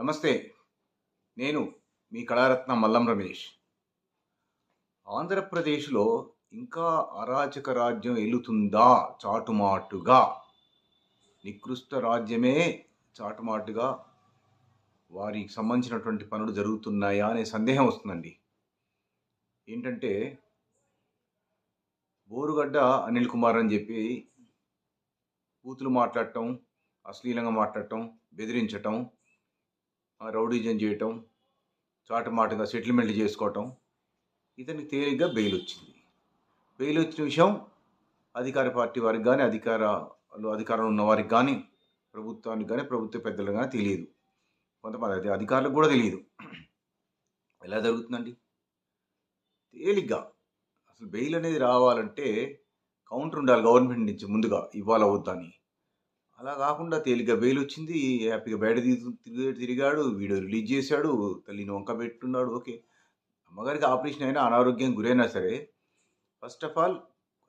నమస్తే. నేను మీ కళారత్న మల్లం రమేష్. ఆంధ్రప్రదేశ్లో ఇంకా అరాచక రాజ్యం ఎలుతుందా చాటుమాటుగా? నికృష్ట రాజ్యమే చాటుమాటుగా వారికి సంబంధించినటువంటి పనులు జరుగుతున్నాయా అనే సందేహం వస్తుందండి. ఏంటంటే బోరుగడ్డ అనిల్ కుమార్ అని చెప్పి కూతులు మాట్లాడటం అశ్లీలంగా మాట్లాడటం బెదిరించటం రౌడీజం చేయటం చాటుమాటుగా సెటిల్మెంట్లు చేసుకోవటం ఇతనికి తేలిగ్గా బెయిల్ వచ్చింది. బెయిల్ వచ్చిన విషయం అధికార పార్టీ వారికి కానీ అధికారాలు అధికారంలో ఉన్న వారికి కానీ ప్రభుత్వానికి కానీ ప్రభుత్వ పెద్దలకు కానీ తెలియదు. కొంతమంది అయితే అధికారులకు కూడా తెలియదు. ఎలా జరుగుతుందండి? తేలిగ్గా అసలు బెయిల్ అనేది రావాలంటే కౌంటర్ ఉండాలి గవర్నమెంట్ నుంచి ముందుగా ఇవ్వాలి వద్దా అని అలా కాకుండా తేలిక బెయిల్ వచ్చింది హ్యాపీగా బయట తిరిగి తిరిగాడు వీడియో రిలీజ్ చేశాడు తల్లిని వంక పెట్టున్నాడు ఓకే. అమ్మగారికి ఆపరేషన్ అయినా అనారోగ్యం గురైనా సరే ఫస్ట్ ఆఫ్ ఆల్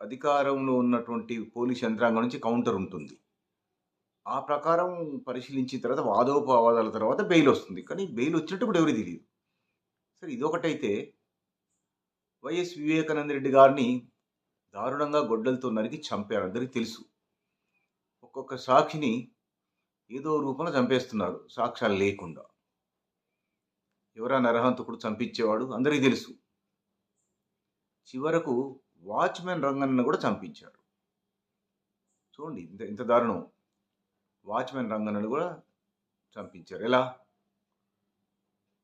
అధికారంలో ఉన్నటువంటి పోలీస్ యంత్రాంగం నుంచి కౌంటర్ ఉంటుంది. ఆ ప్రకారం పరిశీలించిన తర్వాత వాదోపవాదాల తర్వాత బెయిల్ వస్తుంది కానీ బెయిల్ వచ్చినట్టు కూడా ఎవరికి తెలియదు సరే ఇదొకటైతే వైఎస్ వివేకానంద రెడ్డి గారిని దారుణంగా గొడ్డలతో నరికి చంపారు. అందరికీ తెలుసు. ఒక్కొక్క సాక్షిని ఏదో రూపంలో చంపేస్తున్నారు. సాక్ష్యాలు లేకుండా. ఎవరా నరహంతకుడు చంపించేవాడు? అందరికీ తెలుసు. చివరకు వాచ్మెన్ రంగన్న కూడా చంపించారు చూడండి ఇంత ఇంత దారుణం. వాచ్మెన్ రంగన్నను కూడా చంపించారు. ఎలా?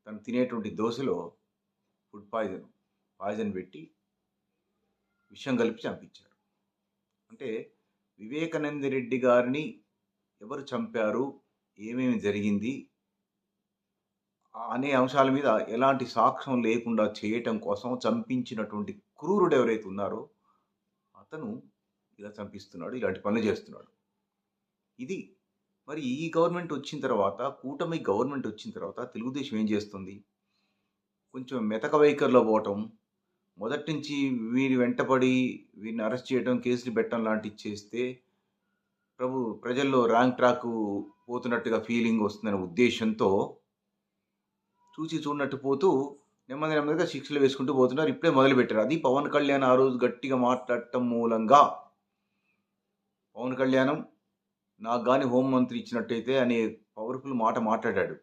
తను తినేటువంటి దోశలో ఫుడ్ పాయిజన్ పాయిజన్ పెట్టి విషం కలిపి చంపించారు. అంటే వివేకానంద రెడ్డి గారిని ఎవరు చంపారు? ఏమేమి జరిగింది? అనే అంశాల మీద ఎలాంటి సాక్ష్యం లేకుండా చేయటం కోసం చంపించినటువంటి క్రూరుడు ఎవరైతే ఉన్నారో అతను ఇలా చంపిస్తున్నాడు ఇలాంటి పనులు చేస్తున్నాడు. ఇది మరి ఈ గవర్నమెంట్ వచ్చిన తర్వాత కూటమి గవర్నమెంట్ వచ్చిన తర్వాత తెలుగుదేశం ఏం చేస్తుంది? కొంచెం మెతక వైఖరిలో పోవటం మొదటి నుంచి వీరి వెంటపడి వీరిని అరెస్ట్ చేయడం కేసులు పెట్టడం లాంటివి చేస్తే ప్రభు ప్రజల్లో ర్యాంక్ ట్రాక్ పోతున్నట్టుగా ఫీలింగ్ వస్తుందనే ఉద్దేశంతో చూసి చూడనట్టు పోతూ నెమ్మది నెమ్మదిగా శిక్షలు వేసుకుంటూ పోతున్నారు. ఇప్పుడే మొదలుపెట్టారు. అది పవన్ కళ్యాణ్ ఆ రోజు గట్టిగా మాట్లాడటం మూలంగా పవన్ కళ్యాణం నాకు కానీ హోంమంత్రి ఇచ్చినట్టయితే అనే పవర్ఫుల్ మాట మాట్లాడాడు.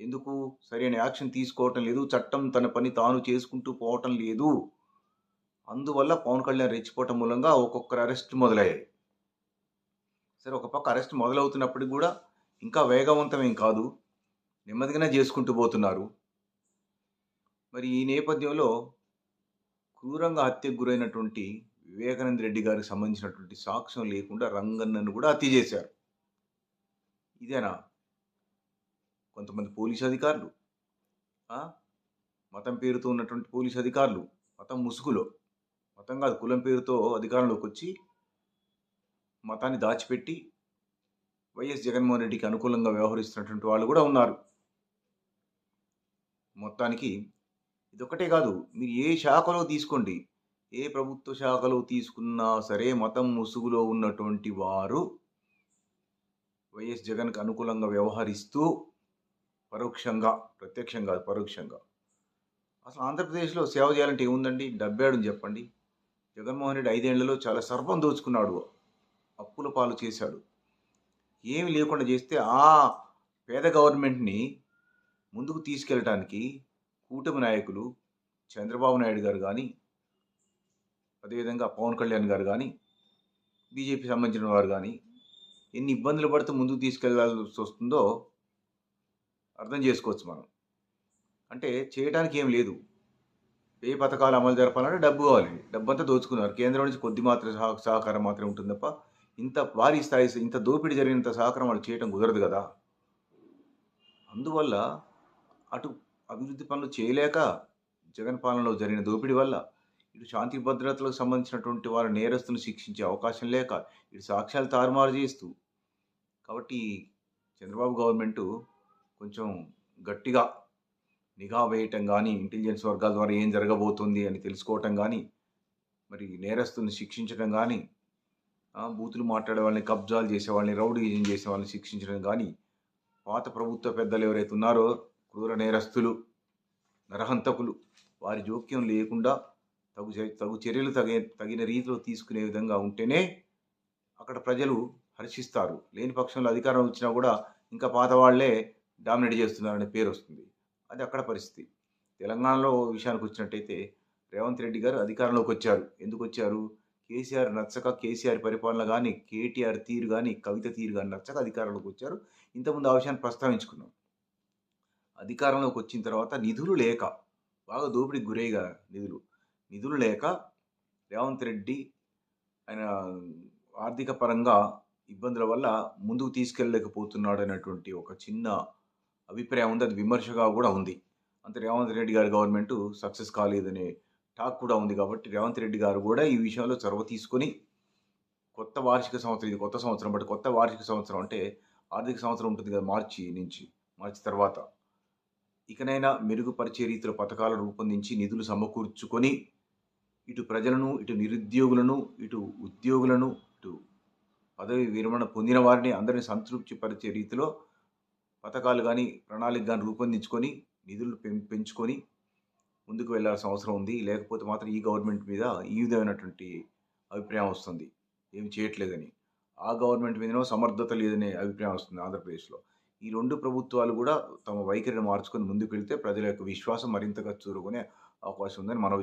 ఎందుకు? సరైన యాక్షన్ తీసుకోవటం లేదు. చట్టం తన పని తాను చేసుకుంటూ పోవటం లేదు. అందువల్ల పవన్ కళ్యాణ్ రెచ్చిపోవటం మూలంగా ఒక్కొక్కరు అరెస్ట్ మొదలయ్యాయి. సరే ఒక పక్క అరెస్ట్ మొదలవుతున్నప్పటికి కూడా ఇంకా వేగవంతమేం కాదు. నెమ్మదిగానే చేసుకుంటూ పోతున్నారు. మరి ఈ నేపథ్యంలో క్రూరంగా హత్యకు గురైనటువంటి వివేకానంద రెడ్డి గారికి సంబంధించినటువంటి సాక్ష్యం లేకుండా రంగన్నను కూడా హత్య చేశారు. ఇదేనా? కొంతమంది పోలీస్ అధికారులు మతం పేరుతో ఉన్నటువంటి పోలీస్ అధికారులు మతం ముసుగులో మతం కాదు కులం పేరుతో అధికారంలోకి వచ్చి మతాన్ని దాచిపెట్టి వైఎస్ జగన్మోహన్ రెడ్డికి అనుకూలంగా వ్యవహరిస్తున్నటువంటి వాళ్ళు కూడా ఉన్నారు. మొత్తానికి ఇదొక్కటే కాదు మీరు ఏ శాఖలో తీసుకోండి ఏ ప్రభుత్వ శాఖలో తీసుకున్నా సరే మతం ముసుగులో ఉన్నటువంటి వారు వైఎస్ జగన్కి అనుకూలంగా వ్యవహరిస్తూ పరోక్షంగా ప్రత్యక్షంగా కాదు, పరోక్షంగా. అసలు ఆంధ్రప్రదేశ్లో సేవ చేయాలంటే ఏముందండి? డబ్బేడని చెప్పండి. జగన్మోహన్ రెడ్డి ఐదేళ్ళలో చాలా సర్వం దోచుకున్నాడు. అప్పుల పాలు చేశాడు. ఏమి లేకుండా చేస్తే ఆ పేద గవర్నమెంట్ని ముందుకు తీసుకెళ్ళటానికి కూటమి నాయకులు చంద్రబాబు నాయుడు గారు కానీ అదేవిధంగా పవన్ కళ్యాణ్ గారు కానీ బీజేపీ సంబంధించిన వారు కానీ ఎన్ని ఇబ్బందులు పడుతూ ముందుకు తీసుకెళ్ళాల్సి వస్తుందో అర్థం చేసుకోవచ్చు మనం. అంటే చేయడానికి ఏం లేదు. ఏ పథకాలు అమలు జరపాలంటే డబ్బు కావాలి. డబ్బు అంతా దోచుకున్నారు. కేంద్రం నుంచి కొద్ది మాత్రం సహ- సహకారం మాత్రమే ఉంటుంది తప్ప ఇంత భారీ స్థాయి ఇంత దోపిడీ జరిగినంత సహకారం వాళ్ళు చేయడం కుదరదు కదా. అందువల్ల అటు అభివృద్ధి పనులు చేయలేక జగన్ పాలనలో జరిగిన దోపిడీ వల్ల ఇటు శాంతి భద్రతలకు సంబంధించినటువంటి వారి నేరస్తులను శిక్షించే అవకాశం లేక ఇటు సాక్ష్యాలు తారుమారు చేస్తూ కాబట్టి చంద్రబాబు గవర్నమెంటు కొంచెం గట్టిగా నిఘా వేయటం కానీ ఇంటెలిజెన్స్ వర్గాల ద్వారా ఏం జరగబోతుంది అని తెలుసుకోవటం కానీ మరి నేరస్తుల్ని శిక్షించడం కానీ బూతులు మాట్లాడే వాళ్ళని కబ్జాలు చేసే వాళ్ళని రౌడీజం చేసే వాళ్ళని శిక్షించడం కానీ పాత ప్రభుత్వ పెద్దలు ఎవరైతే ఉన్నారో క్రూర నేరస్తులు నరహంతకులు వారి జోక్యం లేకుండా తగు తగు చర్యలు తగే తగిన రీతిలో తీసుకునే విధంగా ఉంటేనే అక్కడ ప్రజలు హర్షిస్తారు. లేని పక్షంలో అధికారం వచ్చినా కూడా ఇంకా పాత వాళ్ళే డామినేట్ చేస్తున్నారనే పేరు వస్తుంది. అది అక్కడ పరిస్థితి. తెలంగాణలో విషయానికి వచ్చినట్టయితే రేవంత్ రెడ్డి గారు అధికారంలోకి వచ్చారు. ఎందుకు వచ్చారు? కేసీఆర్ నచ్చక కేసీఆర్ పరిపాలన కానీ కేటీఆర్ తీరు కానీ కవిత తీరు కానీ నచ్చక అధికారంలోకి వచ్చారు. ఇంతకుముందు ఆ విషయాన్ని ప్రస్తావించుకున్నాం. అధికారంలోకి వచ్చిన తర్వాత నిధులు లేక బాగా దోపిడీకి గురైగా నిధులు. నిధులు లేక రేవంత్ రెడ్డి ఆయన ఆర్థిక పరంగా ఇబ్బందుల వల్ల ముందుకు తీసుకెళ్ళలేకపోతున్నాడు అనేటువంటి ఒక చిన్న అభిప్రాయం ఉంది అది విమర్శగా కూడా ఉంది. అంత రేవంత్ రెడ్డి గారి గవర్నమెంట్ సక్సెస్ కాలేదనే టాక్ కూడా ఉంది కాబట్టి రేవంత్ రెడ్డి గారు కూడా ఈ విషయంలో చొరవ తీసుకొని కొత్త వార్షిక సంవత్సరం ఇది కొత్త సంవత్సరం బట్ కొత్త వార్షిక సంవత్సరం అంటే ఆర్థిక సంవత్సరం ఉంటుంది కదా మార్చి నుంచి మార్చి తర్వాత. ఇకనైనా మెరుగుపరిచే రీతిలో పథకాలు రూపొందించి నిధులు సమకూర్చుకొని ఇటు ప్రజలను ఇటు నిరుద్యోగులను ఇటు ఉద్యోగులను ఇటు పదవి విరమణ పొందిన వారిని అందరినీ సంతృప్తి పరిచే రీతిలో పథకాలు కానీ ప్రణాళిక కానీ రూపొందించుకొని నిధులు పెం పెంచుకొని ముందుకు వెళ్ళాల్సిన అవసరం ఉంది. లేకపోతే మాత్రం ఈ గవర్నమెంట్ మీద ఈ విధమైనటువంటి అభిప్రాయం వస్తుంది. ఏమి చేయట్లేదని. ఆ గవర్నమెంట్ మీదనో సమర్థత లేదనే అభిప్రాయం వస్తుంది ఆంధ్రప్రదేశ్లో. ఈ రెండు ప్రభుత్వాలు కూడా తమ వైఖరిని మార్చుకొని ముందుకు వెళ్తే ప్రజల యొక్క విశ్వాసం మరింతగా చూరుకునే అవకాశం ఉందని మనం